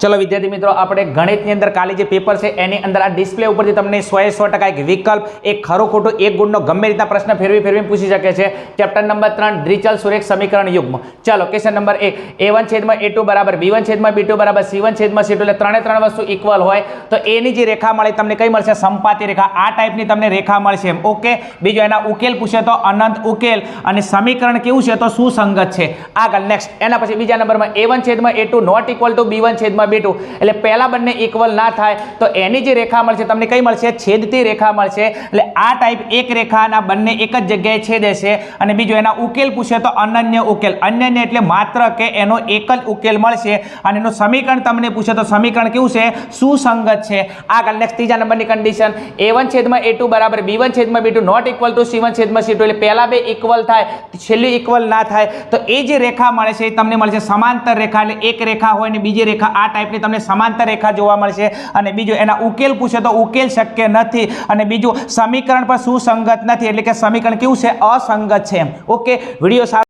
ચલો વિદ્યાર્થી મિત્રો, આપણે ગણિતની અંદર કાલે જે પેપર છે, એની અંદર આ ડિસ્પ્લે ઉપરથી તમને સો સો ટકા એક વિકલ્પ, એક ખરો ખોટો, એક ગુણનો ગમે રીતના પ્રશ્ન ફેરવી ફેરવી પૂછી શકે છે. ચેપ્ટર નંબર ત્રણ ડ્રિચલ સુરેખ સમીકરણ યુગ્મ. ચાલો ક્વેશ્ચન નંબર એક. એ વન છેદમાં એ ટુ બરાબર બી વન છેદમાં બી ટુ બરાબર સી વન છેદમાં સી ટુ એટલે ત્રણે ત્રણ વસ્તુ ઇક્વલ હોય, તો એની જે રેખા મળે તમને કઈ મળશે? સંપાતી રેખા. આ ટાઈપની તમને રેખા મળશે એમ. ઓકે બીજો એના ઉકેલ પૂછે તો અનંત ઉકેલ, અને સમીકરણ કેવું છે? તો સુસંગત છે. આગળ નેક્સ્ટ એના પછી બીજા નંબરમાં એ વન છેદમાં A two not equal to B one છેદમાં બી બેઠું. એટલે પહેલાં બંને ઇક્વલ ના થાય. તો એની જે રેખા મળશે, તમને કઈ મળશે? છેદતી રેખા મળશે. એટલે આ ટાઈપ એક રેખાના બંને એક જ જગ્યાએ છેદે છે અને બીજો એના ઉકેલ પૂછે તો અનન્ય ઉકેલ. અનન્ય એટલે માત્ર કે એનો એક જ ઉકેલ મળશે. અને એનું સમીકરણ તમને પૂછે તો સમીકરણ કેવું છે? સુસંગત છે. આગળ નેક્સ્ટ ત્રીજા નંબરની કન્ડિશન એ વન છેદમાં એ ટુ બરાબર. બી વન છેદમાં B two not equal to C one છેદમાં સી ટુ એટલે પહેલાં બે ઇક્વલ થાય. છેલ્લી ઇક્વલ ના થાય. તો એ જે રેખા મળે છે, એ તમને મળશે સમાંતર રેખા. એટલે એક રેખા હોય ને બીજી રેખા આ ટાઈપની તમને સમાંતર રેખા જોવા મળશે અને બીજું એના ઉકેલ પૂછે તો ઉકેલ શક્ય નથી અને બીજું સમીકરણ પણ સુસંગત નથી. એટલે કે સમીકરણ કેવું છે? અસંગત છે. Okay video